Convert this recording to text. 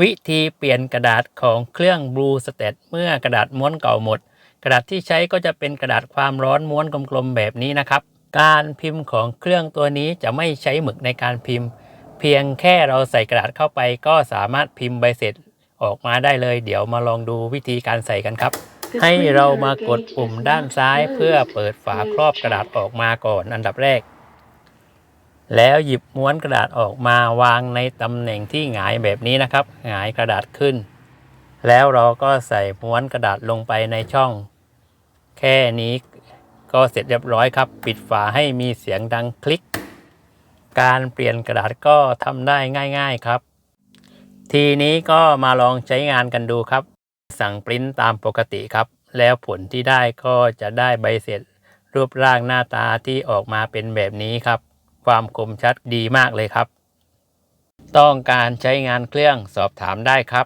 วิธีเปลี่ยนกระดาษของเครื่อง Blue Stat เมื่อกระดาษม้วนเก่าหมด กระดาษที่ใช้ก็จะเป็นกระดาษความร้อนม้วนกลมๆแบบนี้นะครับ การพิมพ์ของเครื่องตัวนี้จะไม่ใช้หมึกในการพิมพ์ เพียงแค่เราใส่กระดาษเข้าไปก็สามารถพิมพ์ใบเสร็จออกมาได้เลย เดี๋ยวมาลองดูวิธีการใส่กันครับ ให้เรามากดปุ่มด้านซ้ายเพื่อเปิดฝาครอบกระดาษออกมาก่อนอันดับแรก แล้วหยิบม้วนกระดาษออกมาวางในตำแหน่งที่หงายแบบนี้นะครับ หงายกระดาษขึ้น แล้วเราก็ใส่ม้วนกระดาษลงไปในช่อง แค่นี้ก็เสร็จเรียบร้อยครับ ปิดฝาให้มีเสียงดังคลิก การเปลี่ยนกระดาษก็ทำได้ง่ายๆครับ ทีนี้ก็มาลองใช้งานกันดูครับ สั่งปริ้นตามปกติครับ แล้วผลที่ได้ก็จะได้ใบเสร็จรูปร่างหน้าตาที่ออกมาเป็นแบบนี้ครับ ความคมชัดดีมากเลยครับ ต้องการใช้งานเครื่องสอบถามได้ครับ